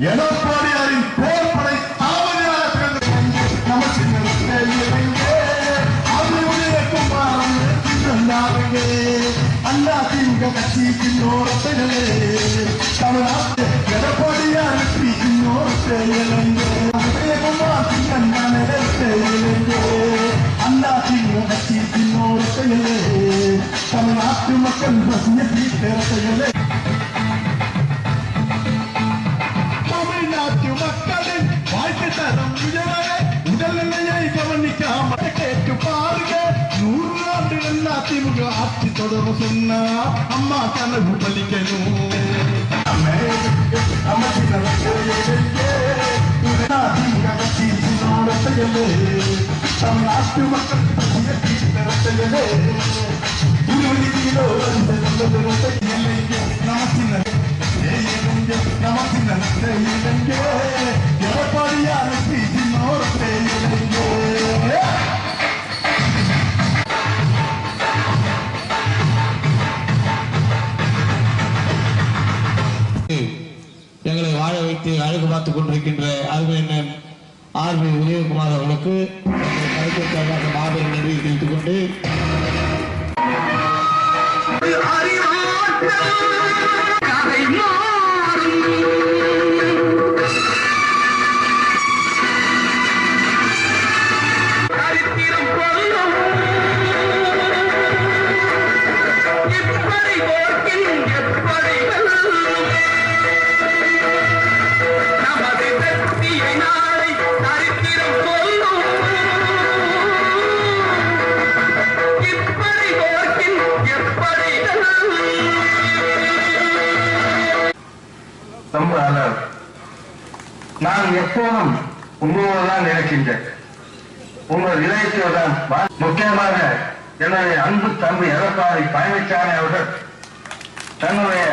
எடப்பாடியாரின் போர்படை தளபதியாக பிறந்த நமக்கு அண்ணா திமுக கட்சி பின்னோரத்தைகளே தமிழ்நாட்டு எடப்பாடியார் பின்னோரத்தைகளே அண்ணா திமுக கட்சி பின்னோரத்தைகளே தமிழ்நாட்டு மக்கள் ரசிய பீட்டரத்தைகளே தமிழ்நாட்டு மக்களின் வாழ்க்கை தரம் உயரவே உடல்நிலையை கவனிக்காம கேட்டு பாருங்க நூறு ஆண்டுகள் அதிமுக ஆட்சி தொடரும் சொன்னா அம்மா கனவு பலிக்கணும் தமிழ்நாட்டு மக்கள் நடத்தைகளே இருபது கிலோ நமக்கு நமக்கு பி அவர்களுக்கு மாபெரும் நன்றி தெரிவித்துக் கொண்டு எப்போதும் உங்களோடு தான் நினைக்கின்றேன். உங்கள் நிலையத்தில் முக்கியமாக என்னுடைய அன்பு தம்பி எடப்பாடி பழனிசாமி அவர்கள் தன்னுடைய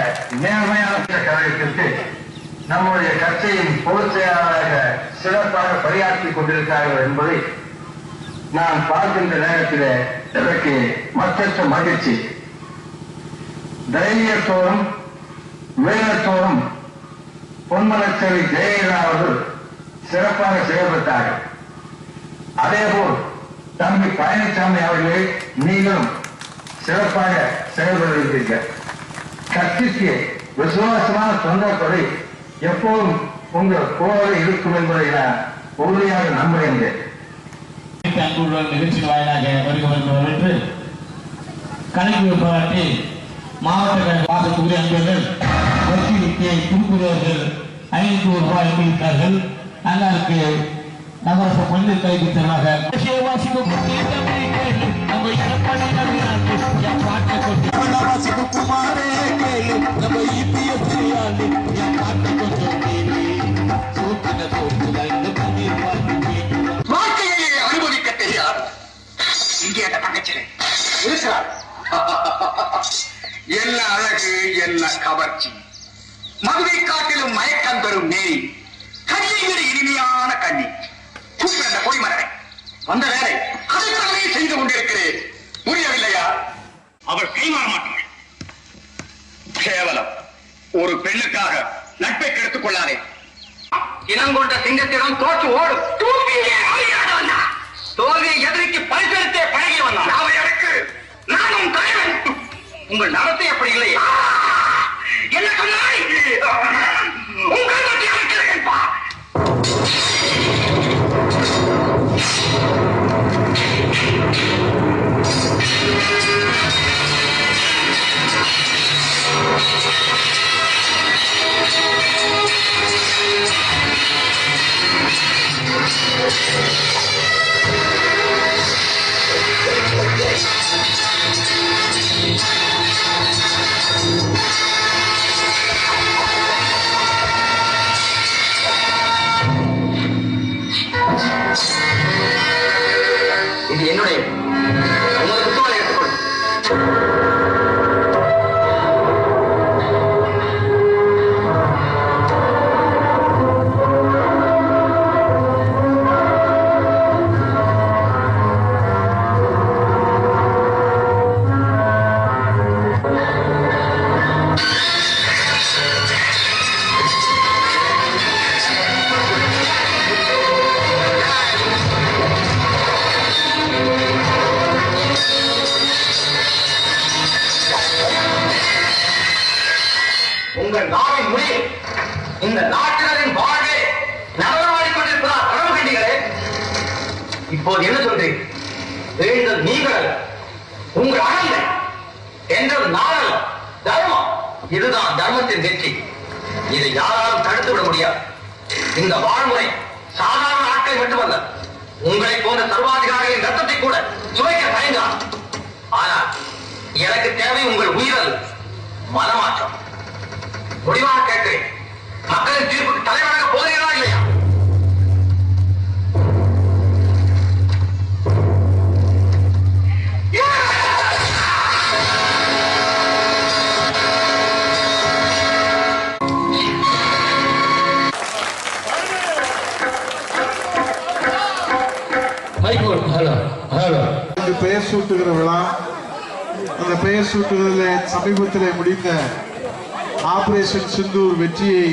நேர்மையான கழகத்திற்கு நம்முடைய கட்சியின் பொதுச் செயலாளராக சிறப்பாக பணியாற்றிக் கொண்டிருக்கிறார்கள் என்பதை நான் பார்க்கின்ற நேரத்தில் எனக்கு மற்ற மகிழ்ச்சி. தைரியத்தோடும் வீரத்தோடும் பொன்மலச்சேரி ஜெயலலிதா அவர்கள் சிறப்பாக செயல்பட்டார்கள். அதேபோல் தம்பி பழனிசாமி அவர்களே நீங்களும் சிறப்பாக செயல்படுகிறீர்கள் கட்சிக்கு விசுவாசமான தொண்டர்களை எப்போதும் உங்கள் கோவை இருக்கும் என்பதை நான் உறுதியாக நம்புகின்றேன் அன்புடன் நிகழ்ச்சியின் வாயிலாக வருக வருக என்று கணக்கு பாராட்டி மாவட்ட கழக பாசத்துக்குரிய அன்பர்கள் வித்தியை குறுக்குறவர்கள் ஐநூறு ரூபாய் அனுப்பியிருக்கிறார்கள். அண்ணாருக்கு நகரச பள்ளியில் கல்வி தருவாக வாழ்க்கையை அனுபவிக்க தெரியாது இங்கே அந்த தங்கச்சிலே இருக்கிறார் என்ன அழகு என்ன கவர்ச்சி. மதுரை காட்டிலும் மயக்கம் பெறும் நேரி கண்ணியை விட இனிமையான கண்ணி கூப்பிட கொடிமரனை வந்த வேலை அதைத்தானே செய்து கொண்டிருக்கிறேன். புரியவில்லையா? அவள் கைமாற மாட்டாள். கேவலம். ஒரு பெண்ணுக்காக நட்பை கெடுத்துக் கொள்ளாதே. இனங்கொண்ட சிங்கத்திடம் தோற்று ஓடும் தோல்வியை எதிரிக்கு பரிசெடுத்தே பழகி வந்தான் அவை எனக்கு நானும் தலைவன். உங்கள் நடத்தை அப்படி இல்லை என்ன சொன்னாய்? உங்கள் என்றும் நாளல்ல தர்மம். இதுதான் தர்மத்தின் வெற்றி. இதை யாராலும் தடுத்து விட முடியாது. இந்த வாழ்முறை சாதாரண ஆட்கள் மட்டுமல்ல உங்களை போன்ற சர்வாதிகாரிகளின் ரத்தத்தை கூட சுவைக்க தயங்கலாம் ஆனால் எனக்கு தேவை உங்கள் உயிரல் மனமாற்றம். முடிவாக கேட்கிறேன். மக்களின் தீர்ப்புக்கு தலைவராக போகிறீர்களா இல்லையா? Yeah! பெயர் சூட்டுகிற விழா அந்த பெயர் சூட்டுகிறதில் சமீபத்தில் முடிந்த ஆபரேஷன் சிந்தூர் வெற்றியை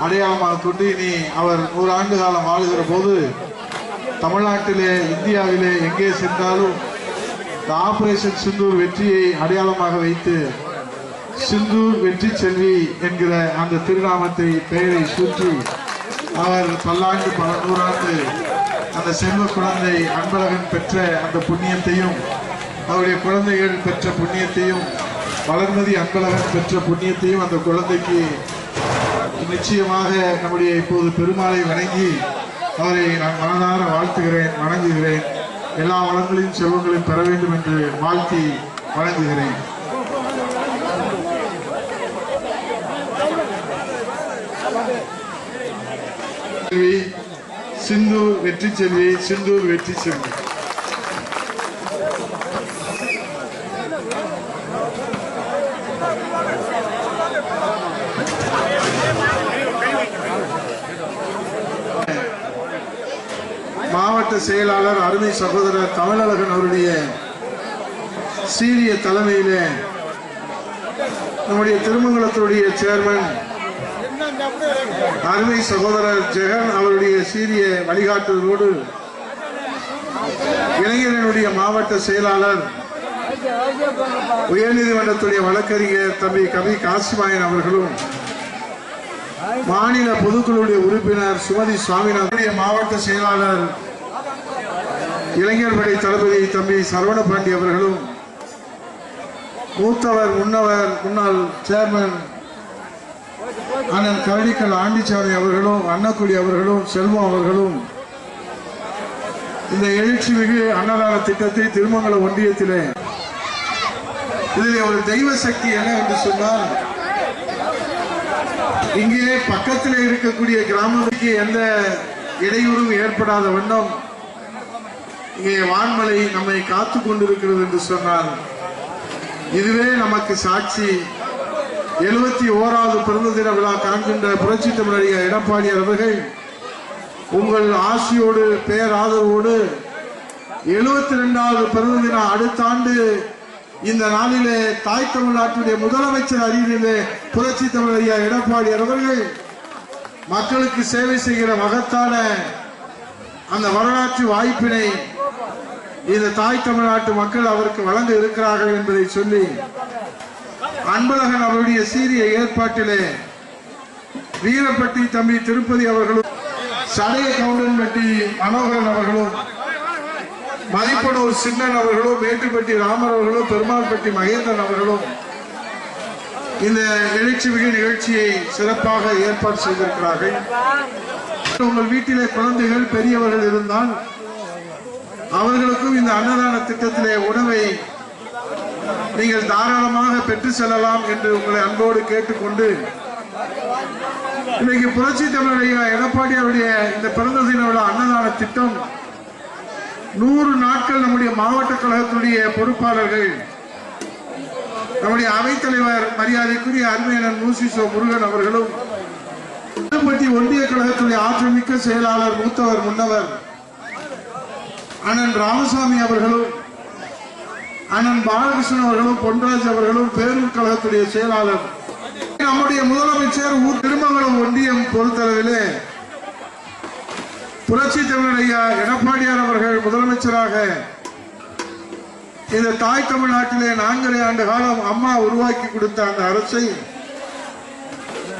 அடையாளமாக கொண்டு இனி அவர் நூறு ஆண்டு காலம் வாழ்கிற போது தமிழ்நாட்டிலே இந்தியாவிலே எங்கே சென்றாலும் இந்த ஆபரேஷன் சிந்தூர் வெற்றியை அடையாளமாக வைத்து சிந்தூர் வெற்றி செல்வி என்கிற அந்த திருநாமத்தை பெயரை சூற்றி அவர் பல்லாண்டு பல நூறாண்டு அந்த செல்வ குழந்தை அன்பழகன் பெற்ற அந்த புண்ணியத்தையும் அவருடைய குழந்தைகள் பெற்ற புண்ணியத்தையும் வளர்மதி அன்பழகன் பெற்ற புண்ணியத்தையும் அந்த குழந்தைக்கு நிச்சயமாக நம்முடைய இப்போது பெருமாளை வணங்கி அவரை நான் மனதார வாழ்த்துகிறேன் வணங்குகிறேன். எல்லா வளங்களையும் செல்வங்களையும் பெற வேண்டும் என்று வாழ்த்தி வணங்குகிறேன். செல்வி சிந்தூர் வெற்றி செல்வி சிந்தூர் வெற்றி செல்வி. மாவட்ட செயலாளர் அருமை சகோதரர் தமிழழகன் அவருடைய சீரிய தலைமையிலே நம்முடைய திருமங்கலத்துடைய சேர்மன் அருமை சகோதரர் ஜெகன் அவருடைய சீரிய வழிகாட்டுதலோடு இளைஞர்களுடைய மாவட்ட செயலாளர் உயர்நீதிமன்றத்துடைய வழக்கறிஞர் தம்பி கவி காசிமாயன் அவர்களும் மாநில பொதுக்குழுடைய உறுப்பினர் சுமதி சுவாமிநாதன் மாவட்ட செயலாளர் இளைஞர் படை தளபதி தம்பி சரவண பாண்டி அவர்களும் மூத்தவர் முன்னவர் முன்னாள் சேர்மன் அண்ணன் கரடிக்கல் ஆண்டிச்சாமி அவர்களும் அன்னக்குடி அவர்களும் செல்வம் அவர்களும் இந்த எழுச்சி மிகு அன்னதான திட்டத்தை திருமங்கல ஒன்றியத்திலே இதில் ஒரு தெய்வ சக்தி என்ன என்று சொன்னால் இங்கே பக்கத்தில் இருக்கக்கூடிய கிராமத்துக்கு எந்த இடையூறும் ஏற்படாத வண்ணம் இங்கே வான்மலை நம்மை காத்து கொண்டிருக்கிறது என்று சொன்னால் இதுவே நமக்கு சாட்சி. எழுபத்தி ஓராவது பிறந்த தின விழா காண்கின்ற புரட்சி தமிழறிய எடப்பாடி அவர்கள் உங்கள் ஆசியோடு பேராதரவோடு எழுபத்தி ரெண்டாவது பிறந்த தினம் அடுத்த ஆண்டு இந்த நாளிலே தாய் தமிழ்நாட்டுடைய முதலமைச்சர் அறிவிலே புரட்சி தமிழறிய எடப்பாடி அவர்கள் மக்களுக்கு சேவை செய்கிற மகத்தான அந்த வரலாற்று வாய்ப்பினை இந்த தாய் தமிழ்நாட்டு மக்கள் அவருக்கு வழங்க இருக்கிறார்கள் என்பதை சொல்லி அன்பழகன் அவருடைய சீரிய ஏற்பாட்டிலே வீரப்பட்டி தம்பி திருப்பதி அவர்களும் சடைய கவுண்டன்பட்டி மனோகரன் அவர்களும் மதிப்பனூர் சின்னன் அவர்களும் மேட்டுப்பட்டி ராமர் அவர்களும் பெருமாள்பட்டி மகேந்திரன் அவர்களும் இந்த எழுச்சி மிகு நிகழ்ச்சியை சிறப்பாக ஏற்பாடு செய்திருக்கிறார்கள். உங்கள் வீட்டிலே குழந்தைகள் பெரியவர்கள் இருந்தால் அவர்களுக்கும் இந்த அன்னதான திட்டத்திலே உணவை நீங்கள் தாராளமாக பெற்று செல்லலாம் என்று உங்களை அன்போடு கேட்டுக்கொண்டு இன்னைக்கு புரட்சி தமிழுடைய எடப்பாடி அவருடைய இந்த பிறந்த தின விழா அன்னதான திட்டம். நூறு நாட்கள் நம்முடைய மாவட்ட கழகத்துடைய பொறுப்பாளர்கள் நம்முடைய அவைத்தலைவர் மரியாதைக்குரிய அருமையினர் மூசிசோ முருகன் அவர்களும் புதுப்பட்டி ஒன்றிய கழகத்துடைய ஆற்றமிக்க செயலாளர் மூத்தவர் முன்னவர் அண்ணன் ராமசாமி அவர்களும் அண்ணன் பாலகிருஷ்ணன் அவர்களும் பொன்ராஜ் அவர்களும் பேரூர் கழகத்துடைய செயலாளர். நம்முடைய முதலமைச்சர் ஊர் திருமங்கலம் ஒன்றியம் பொறுத்தளவிலே புரட்சி தமிழ் எடப்பாடியார் அவர்கள் முதலமைச்சராக இந்த தாய் தமிழ்நாட்டிலே நான்கரை ஆண்டு காலம் அம்மா உருவாக்கி கொடுத்த அந்த அரசை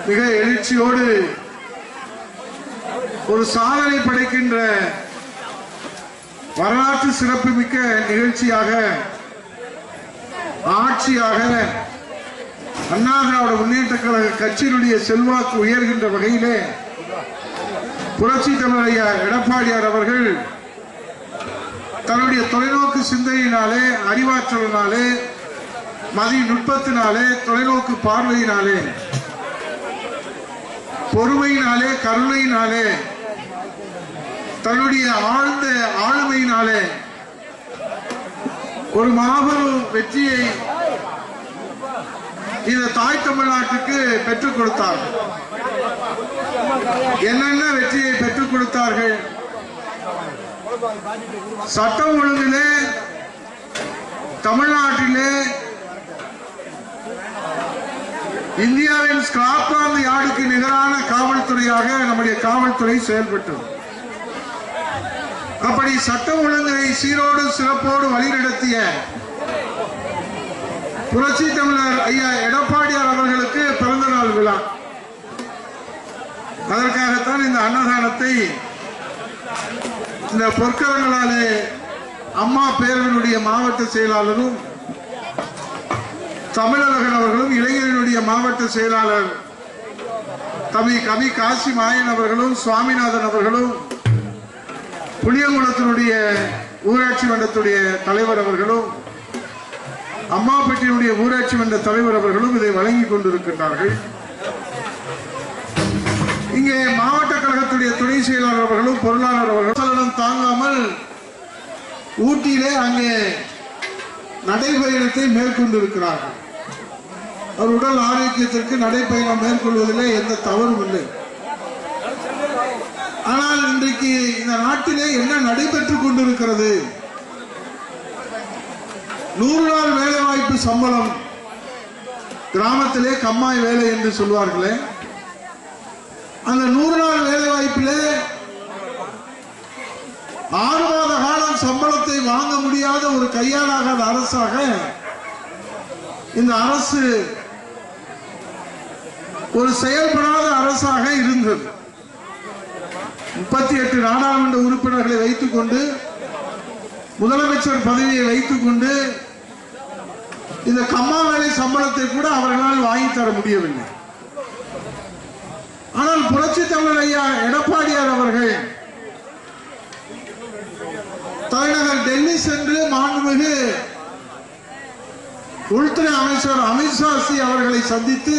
மிக எழுச்சியோடு ஒரு சாதனை படைக்கின்ற வரலாற்று சிறப்புமிக்க நிகழ்ச்சியாக ஆட்சியாக அண்ணா திராவிட முன்னேற்ற கழக கட்சியினுடைய செல்வாக்கு உயர்கின்ற வகையிலே புரட்சி தமிழையா எடப்பாடியார் அவர்கள் தன்னுடைய தொலைநோக்கு சிந்தனையினாலே அறிவாற்றலினாலே மதி நுட்பத்தினாலே தொலைநோக்கு பார்வையினாலே பொறுமையினாலே கருணையினாலே தன்னுடைய ஆழ்ந்த ஆளுமையினாலே ஒரு மாபெரும் வெற்றியை இந்த தாய் தமிழ்நாட்டுக்கு பெற்றுக் கொடுத்தார். என்னென்ன வெற்றியை பெற்றுக் கொடுத்தார்கள்? சட்டம் ஒழுங்கிலே தமிழ்நாட்டிலே இந்தியாவின் ஸ்காட்லாந்து யார்டுக்கு நிகரான காவல்துறையாக நம்முடைய காவல்துறை செயல்பட்டது. அப்படி சட்டம் ஒழுங்கை சீரோடு சிறப்போடு வழிநடத்திய புரட்சி தமிழர் ஐயா எடப்பாடியார் அவர்களுக்கு பிறந்த நாள் விழா. அதற்காகத்தான் இந்த அன்னதானத்தை இந்த பொற்கரங்களாலே அம்மா பேரவனுடைய மாவட்ட செயலாளரும் தமிழர்கள் அவர்களும் இளைஞர்களுடைய மாவட்ட செயலாளர் தம்பி கவி காசி மாயன் அவர்களும் சுவாமிநாதன் அவர்களும் புளியங்குளத்தினுடைய ஊராட்சி மன்றத்துடைய தலைவர் அவர்களும் அம்மாப்பேட்டையினுடைய ஊராட்சி மன்ற தலைவர் அவர்களும் இதை வழங்கிக் கொண்டிருக்கின்றார்கள். இங்கே மாவட்ட கழகத்துடைய துணை செயலாளர் அவர்களும் பொருளாளர் அவர்களும் தாங்காமல் ஊட்டியிலே அங்கே நடைபயணத்தை மேற்கொண்டிருக்கிறார்கள். அவர் உடல் ஆரோக்கியத்திற்கு நடைபயணம் மேற்கொள்வதிலே எந்த தவறும் இல்லை. ஆனால் இன்றைக்கு இந்த நாட்டிலே என்ன நடைபெற்றுக் கொண்டிருக்கிறது? நூறு நாள் வேலை வாய்ப்பு சம்பளம். கிராமத்திலே கம்மாய் வேலை என்று சொல்வார்களே. அந்த நூறு நாள் வேலை வாய்ப்பிலே ஆறு மாத காலம் சம்பளத்தை வாங்க முடியாத ஒரு கையாளாகாத அரசாக இந்த அரசு ஒரு செயல்படாத அரசாக இருந்தது. முப்பத்தி எட்டு நாடாளுமன்ற உறுப்பினர்களை வைத்துக் கொண்டு முதலமைச்சர் பதவியை வைத்துக் கொண்டு இந்த கம்மா வேலை சம்பளத்தை கூட அவர்களால் வாங்கி தர முடியவில்லை. ஆனால் புரட்சி தமிழர் ஐயா எடப்பாடியார் அவர்கள் தலைநகர் டெல்லி சென்று மாண்புமிகு உள்துறை அமைச்சர் அமித்ஷா சி அவர்களை சந்தித்து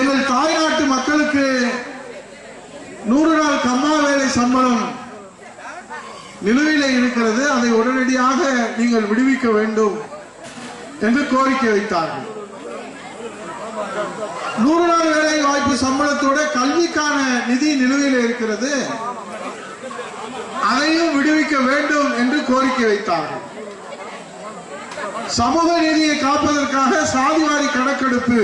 எங்கள் தாய்நாட்டு மக்களுக்கு நூறு நாள் கம்மா வேலை சம்பளம் நிலுவையில் இருக்கிறது. அதை உடனடியாக நீங்கள் விடுவிக்க வேண்டும் என்று கோரிக்கை வைத்தார்கள். நூறு நாள் வேலை வாய்ப்பு சம்பளத்தோட கல்விக்கான நிதி நிலுவையில் இருக்கிறது. அதையும் விடுவிக்க வேண்டும் என்று கோரிக்கை வைத்தார்கள். சமூக நீதியை காப்பதற்காக சாதிவாரி கணக்கெடுப்பு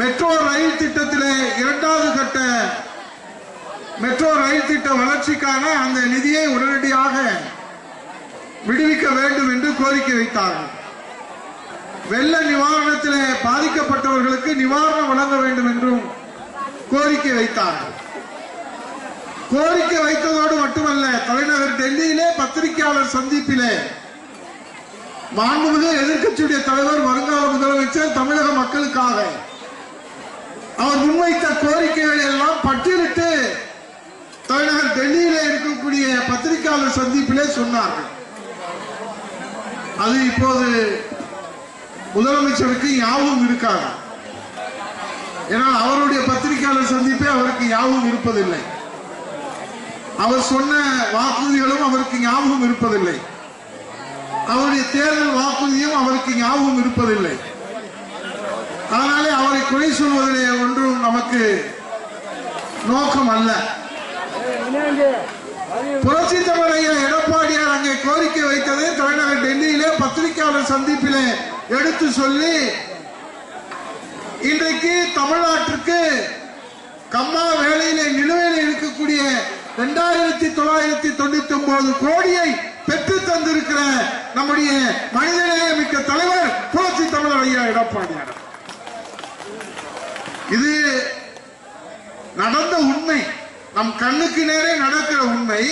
மெட்ரோ ரயில் திட்டத்திலே இரண்டாவது கட்ட மெட்ரோ ரயில் திட்ட வளர்ச்சிக்கான அந்த நிதியை உடனடியாக விடுவிக்க வேண்டும் என்று கோரிக்கை வைத்தார்கள். வெள்ள நிவாரணத்திலே பாதிக்கப்பட்டவர்களுக்கு நிவாரணம் வழங்க வேண்டும் என்றும் கோரிக்கை வைத்தார்கள். கோரிக்கை வைத்ததோடு மட்டுமல்ல தலைநகர் டெல்லியிலே பத்திரிகையாளர் சந்திப்பிலே மாண்புமிகு எதிர்க்கட்சியுடைய தலைவர் வருங்கால முதலமைச்சர் தமிழக மக்களுக்காக அவர் முன்வைத்த கோரிக்கைகளை எல்லாம் பட்டியலிட்டு தலைநகர் டெல்லியில இருக்கக்கூடிய பத்திரிகையாளர் சந்திப்பிலே சொன்னார்கள். அது இப்போது முதலமைச்சருக்கு ஞாபகம் இருக்காது. ஏன்னால் அவருடைய பத்திரிகையாளர் சந்திப்பே அவருக்கு ஞாபகம் இருப்பதில்லை. அவர் சொன்ன வாக்குறுதிகளும் அவருக்கு ஞாபகம் இருப்பதில்லை. அவருடைய தேர்தல் வாக்குறுதியும் அவருக்கு ஞாபகம் இருப்பதில்லை. அதனாலே அவரை குறை சொல்வதிலே ஒன்றும் நமக்கு நோக்கம் அல்ல. புரட்சி தமிழைய எடப்பாடியார் அங்கே கோரிக்கை வைத்தது தலைநகர் டெல்லியிலே பத்திரிகையாளர் சந்திப்பிலே எடுத்து சொல்லி இன்றைக்கு தமிழ்நாட்டிற்கு கம்மா வேலையிலே நிலுவையில் இருக்கக்கூடிய இரண்டாயிரத்தி தொள்ளாயிரத்தி தொண்ணூத்தி ஒன்பது கோடியை பெற்று தந்திருக்கிற நம்முடைய மனிதநேய மிக்க தலைவர் புரட்சி தமிழர் ஐயா எடப்பாடியார் இது நடந்த உண்மை. நம் கண்ணுக்கு நேரே நடக்கிற உண்மை.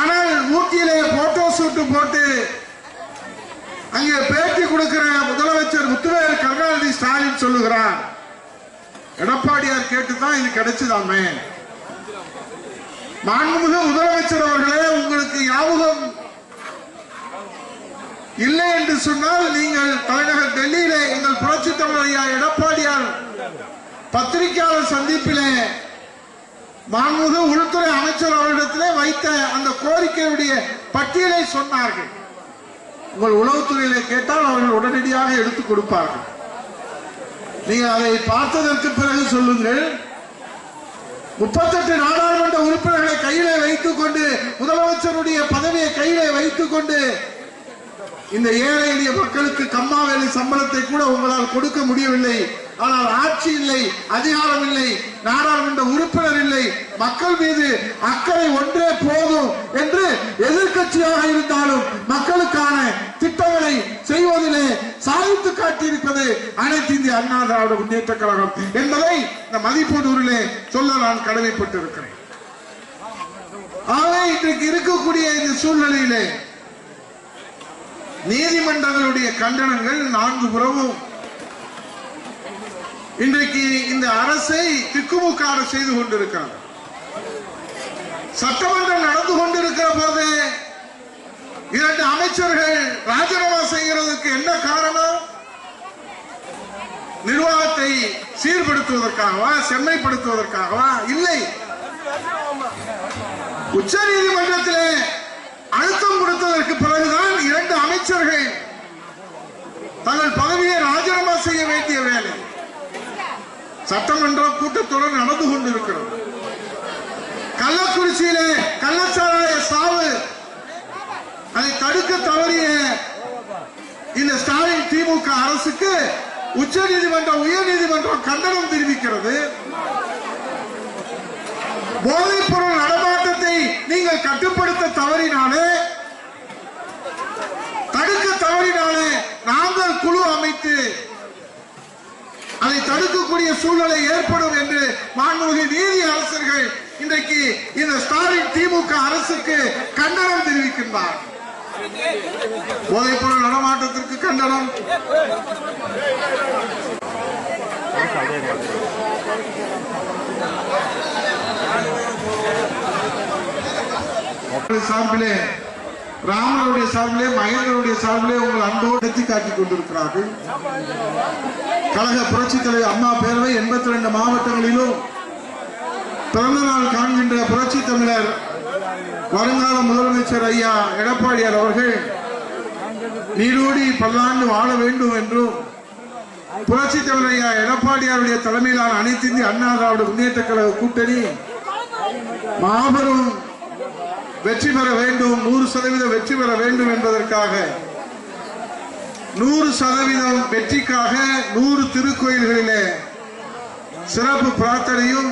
ஆனால் ஊட்டியிலே போட்டோ ஷூட்டு போட்டு அங்கே பேட்டி கொடுக்கிற முதலமைச்சர் முத்துவேர் கருணாநிதி ஸ்டாலின் சொல்லுகிறார். எடப்பாடியார் கேட்டுதான் இது கிடைச்சுதாமே மாண்புமிகு முதலமைச்சர் அவர்களே உங்களுக்கு ஞாபகம் இல்லை என்று சொன்னால் நீங்கள் தலைநகர் டெல்லியிலே எங்கள் புரட்சி தமிழையா எடப்பாடியார் பத்திரிகையாளர் சந்திப்பிலே மாண்புமிகு உள்துறை அமைச்சர் அவரிடத்திலே வைத்த அந்த கோரிக்கையுடைய பட்டியலை சொன்னார்கள். உங்கள் உளவுத்துறையிலே கேட்டால் அவர்கள் உடனடியாக எடுத்துக் கொடுப்பார்கள். நீங்கள் அதை பார்த்ததற்கு பிறகு சொல்லுங்கள். முப்பத்தெட்டு நாடாளுமன்ற உறுப்பினர்களை கையிலே வைத்துக் கொண்டு முதலமைச்சருடைய பதவியை கையிலே வைத்துக் கொண்டு இந்த ஏழை எளிய மக்களுக்கு கம்மா வேலை சம்பளத்தை கூட உங்களால் கொடுக்க முடியவில்லை. ஆனால் ஆட்சி இல்லை அதிகாரம் இல்லை நாடாளுமன்ற உறுப்பினர் இல்லை மக்கள் மீது அக்கறை ஒன்றே போதும் என்று எதிர்கட்சியாக இருந்தாலும் மக்களுக்கான திட்டங்களை செய்வதிலே சாதித்து காட்டியிருப்பது அனைத்து இந்திய அண்ணா திராவிட முன்னேற்ற கழகம் என்பதை இந்த மதிப்பூரிலே சொல்ல நான் கடமைப்பட்டிருக்கிறேன். ஆகவே இன்றைக்கு இருக்கக்கூடிய இந்த சூழ்நிலையிலே நீதிமன்றங்களுடைய கண்டனங்கள் நான்கு புறமும். இன்றைக்கு இந்த அரசை திக்குமுக்காட செய்து கொண்டிருக்கிறார் சட்டமன்றம் நடந்து கொண்டிருக்கிற போது இரண்டு அமைச்சர்கள் ராஜினாமா செய்கிறதுக்கு என்ன காரணம்? நிர்வாகத்தை சீர்படுத்துவதற்காகவா செம்மைப்படுத்துவதற்காகவா? இல்லை. உச்ச நீதிமன்றத்திலே அழுத்தம் கொடுத்ததற்கு பிறகுதான் இரண்டு அமைச்சர்கள் தங்கள் பதவியை ராஜினாமா செய்ய வேண்டிய வேலை. சட்டமன்ற கூட்டத்தொடர் நடந்து கொண்டிருக்கிறது. கள்ளக்குறிச்சியிலே கள்ளச்சாராய சாவு அதை தடுக்க தவறிய இந்த ஸ்டாலின் திமுக அரசுக்கு உச்ச நீதிமன்றம் உயர் நீதிமன்றம் கண்டனம் தெரிவிக்கிறது. போதைப்பொருள் நடவடிக்கை நீங்கள் கட்டுப்படுத்த தவறினாலே தடுக்க தவறினாலே நாங்கள் குழு அமைத்து அதை தடுக்கக்கூடிய சூழ்நிலை ஏற்படும் என்று மாண்புமிகு நீதி அரசர்கள் இன்றைக்கு இந்த ஸ்டாலின் திமுக அரசுக்கு கண்டனம் தெரிவிக்கின்றார். போதைப்பொருள் நடமாட்டத்திற்கு கண்டனம். சார்பிலே ராமருடைய சார்பிலே மகேந்திரனுடைய சார்பிலே உங்கள் அன்போடு எடுத்து காட்டிக் கொண்டிருக்கிறார்கள். கழக புரட்சித் தலைவர் அம்மா பேரவை எண்பத்தி ரெண்டு மாவட்டங்களிலும் பிறந்த நாள் காண்கின்ற புரட்சி தமிழர் வருங்கால முதலமைச்சர் ஐயா எடப்பாடியார் அவர்கள் நீரோடி பல்லாண்டு வாழ வேண்டும் என்றும் புரட்சி தமிழர் ஐயா எடப்பாடியாருடைய தலைமையிலான அனைத்து இந்திய அண்ணா திராவிட முன்னேற்ற கழக கூட்டணி மாபெரும் வெற்றி பெற வேண்டும். நூறு சதவீதம் வெற்றி பெற வேண்டும் என்பதற்காக. நூறு சதவீதம் வெற்றிக்காக நூறு திருக்கோயில்களிலே சிறப்பு பிரார்த்தனையும்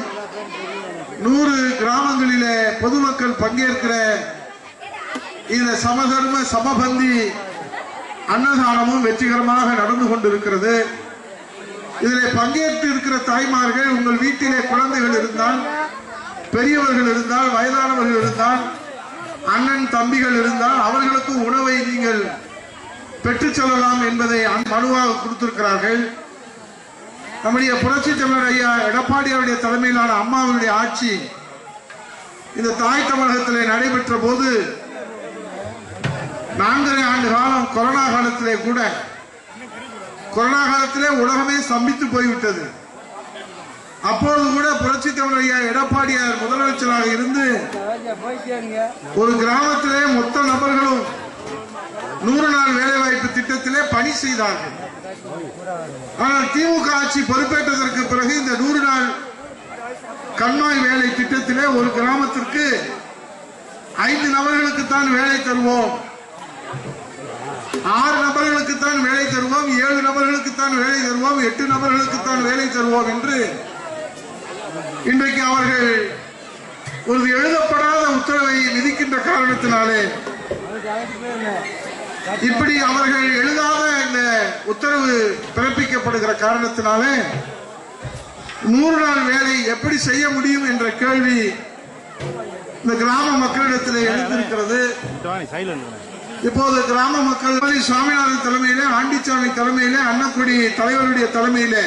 நூறு கிராமங்களிலே பொதுமக்கள் பங்கேற்கிற இந்த சமதர்ம சமபந்தி அன்னதானமும் வெற்றிகரமாக நடந்து கொண்டிருக்கிறது. இதில் பங்கேற்று இருக்கிற தாய்மார்கள் உங்கள் வீட்டிலே குழந்தைகள் இருந்தால் பெரியவர்கள் இருந்தால் வயதானவர்கள் இருந்தால் அண்ணன் தம்பிகள் இருந்தால் அவர்களுக்கும் உணவை நீங்கள் பெற்றுச் செல்லலாம் என்பதை மனுவாக கொடுத்திருக்கிறார்கள். நம்முடைய புரட்சி தமிழர் ஐயா எடப்பாடியாருடைய தலைமையிலான அம்மாவுடைய ஆட்சி இந்த தாய் தமிழகத்திலே நடைபெற்ற போது நான்கரை ஆண்டு காலம் கொரோனா காலத்திலே கூட கொரோனா காலத்திலே உலகமே சம்பித்து போய்விட்டது. அப்பொழுது கூட புரட்சி தமிழ் ஐயா எடப்பாடியார் முதலமைச்சராக இருந்து ஒரு கிராமத்திலே மொத்த நபர்களும் நூறு நாள் வேலைவாய்ப்பு திட்டத்திலே பணி செய்தார்கள். ஆனால் திமுக ஆட்சி பொறுப்பேற்றதற்கு பிறகு இந்த நூறு நாள் கண்மாய் வேலை திட்டத்திலே ஒரு கிராமத்திற்கு ஐந்து நபர்களுக்கு தான் வேலை தருவோம். ஆறு நபர்களுக்கு தான் வேலை தருவோம். ஏழு நபர்களுக்கு தான் வேலை தருவோம். எட்டு நபர்களுக்கு தான் வேலை தருவோம் என்று இன்றைக்கு அவர்கள் ஒரு எழுதப்படாத உத்தரவை விதிக்கின்ற காரணத்தினாலே இப்படி அவர்கள் எழுதாத இந்த உத்தரவு பிறப்பிக்கப்படுகிற காரணத்தினாலே நூறு நாள் வேலை எப்படி செய்ய முடியும் என்ற கேள்வி இந்த கிராம மக்களிடத்தில் எழுந்திருக்கிறது. இப்போது கிராம மக்கள் சுவாமிநாதன் தலைமையிலே ஆண்டிச்சாமி தலைமையிலே அன்னக்குடி தலைவருடைய தலைமையிலே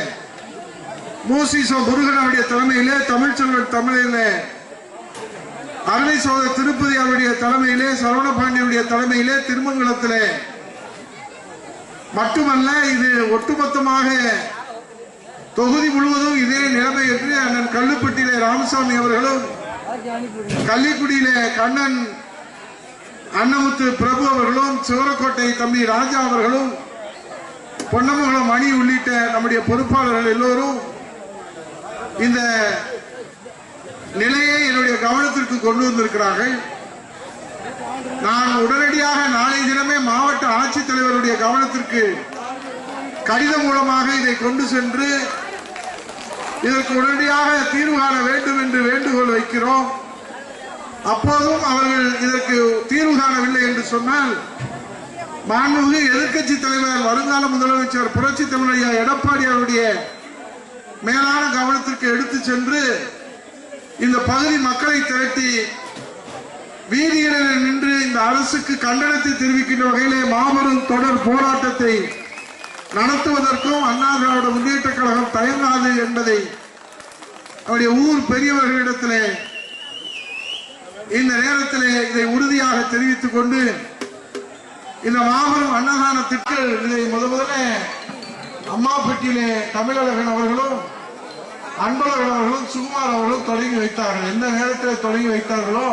மூசிசோ முருகனாவுடைய தலைமையிலே தமிழ்ச்செல்வன் தமிழிலே அருணை சோத திருப்பதி அவருடைய தலைமையிலே சரவணபாண்டியனுடைய தலைமையிலே திருமங்கலத்திலே. மட்டுமல்ல இது ஒட்டுமொத்தமாக தொகுதி முழுவதும் இதே நிலைமை என்று அண்ணன் கல்லுப்பட்டியிலே ராமசாமி அவர்களும் கள்ளிக்குடியிலே கண்ணன் அன்னமுத்து பிரபு அவர்களும் சிவரக்கோட்டை தம்பி ராஜா அவர்களும் பொன்னமங்கலம் மணி உள்ளிட்ட நம்முடைய பொறுப்பாளர்கள் எல்லோரும் இந்த நிலையை என்னுடைய கவனத்திற்கு கொண்டு வந்திருக்கிறார்கள். நான் உடனடியாக நாளை தினமே மாவட்ட ஆட்சித்தலைவருடைய கவனத்திற்கு கடிதம் மூலமாக இதை கொண்டு சென்று இதற்கு உடனடியாக தீர்வு காண வேண்டும் என்று வேண்டுகோள் வைக்கிறோம். அப்போதும் அவர்கள் இதற்கு தீர்வு காணவில்லை என்று சொன்னால் மாண்புமிகு எதிர்கட்சி தலைவர் வருங்கால முதலமைச்சர் புரட்சி தமிழையா எடப்பாடி அவருடைய மேலான கவனத்திற்கு எடுத்து சென்று இந்த பகுதி மக்களை திரட்டி வீதிகளில் நின்று இந்த அரசுக்கு கண்டனத்தை தெரிவிக்கின்ற வகையிலே மாபெரும் தொடர் போராட்டத்தை நடத்துவதற்கும் அண்ணா திராவிட முன்னேற்ற கழகம் தயங்காது என்பதை அவருடைய ஊர் பெரியவர்களிடத்திலே இந்த நேரத்திலே இதை உறுதியாக தெரிவித்துக் கொண்டு இந்த மாபெரும் அன்னதானத்திற்கு இதை முத முதல்ல அம்மாப்பட்டியிலே தமிழழகன் அவர்களும் அன்பழகன் அவர்களும் சுகுமார் அவர்களும் தொடங்கி வைத்தார்கள். எந்த நேரத்தில் தொடங்கி வைத்தார்களோ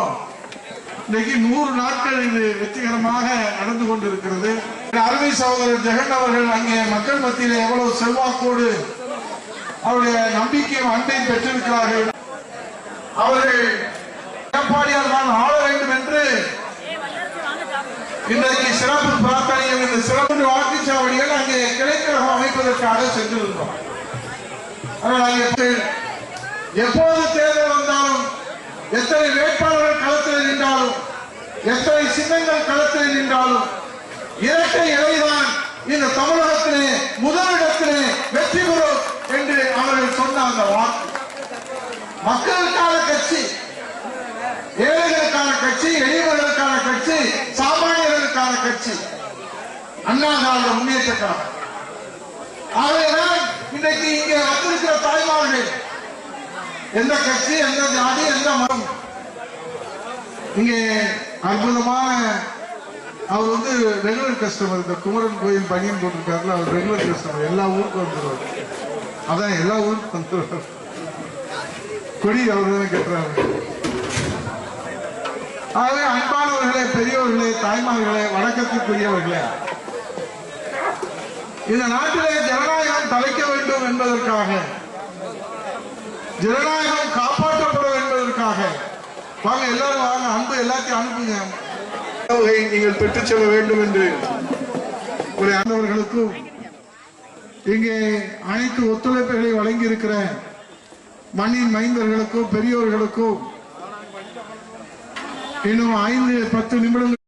இன்னைக்கு நூறு நாட்கள் இது வெற்றிகரமாக நடந்து கொண்டிருக்கிறது. அருமை சகோதரர் ஜெகன் அவர்கள் அங்கே மக்கள் மத்தியில் எவ்வளவு செல்வாக்கோடு அவருடைய நம்பிக்கையும் அன்பையும் பெற்றிருக்கிறார்கள். அவர்கள் எடப்பாடியார் தான் ஆள வேண்டும் என்று இன்றைக்கு சிறப்பு பிரார்த்தனையும் இந்த சிறப்பு வாக்குச்சாவடிகள் அங்கே கிளைக்கழகம் அமைப்பதற்காக சென்றிருந்தோம் ஆனால் எப்போது தேர்தல் வந்தாலும் எத்தனை வேட்பாளர்கள் களத்தில் நின்றாலும் எத்தனை சின்னங்கள் களத்தில் நின்றாலும் இரட்டை இலைதான் இந்த தமிழகத்திலே முதலிடத்திலே வெற்றி பெறும் என்று அவர்கள் சொன்ன அந்த வாக்கு. மக்களுக்கான கட்சி ஏழைகளுக்கான கட்சி எளியவர்களுக்கான கட்சி சாமானியர்களுக்கான கட்சி அண்ணா திராவிட முன்னேற்ற கழகம் ஆகவேதான் இன்றைக்கு இங்கே வந்திருக்கிற தாய்மார்கள் எந்த கட்சி எந்த ஜாதி எந்த மதம் இங்கே அற்புதமான அவர் வந்து ரெகுலர் கஸ்டமர் இந்த குமரன் கோயில் பணியன் போட்டிருக்காருல அவர் ரெகுலர் கஸ்டமர் எல்லா ஊருக்கும் வந்துருவார். அதான் எல்லா ஊருக்கும் வந்துருவார். கொடி அவர் தானே கட்டுறாரு. ஆகவே அன்பானவர்களே பெரியவர்களே தாய்மார்களே வணக்கத்துக்குரியவர்களே இந்த நாட்டிலே ஜனநாயகம் தலைக்க வேண்டும் என்பதற்காக ஜனநாயகம் காப்பாற்றப்படும் என்பதற்காக. வாங்க எல்லாரும் வாங்க அன்பு எல்லாத்தையும் அனுப்புங்க. நீங்கள் பெற்றுச் செல்ல வேண்டும் என்று உங்களை ஆண்டவர்களுக்கும் இங்கே அனைத்து ஒத்துழைப்புகளை வழங்கி இருக்கிற மண்ணின் மைந்தர்களுக்கும் பெரியோர்களுக்கும் இன்னும் ஐந்து பத்து நிமிடங்கள்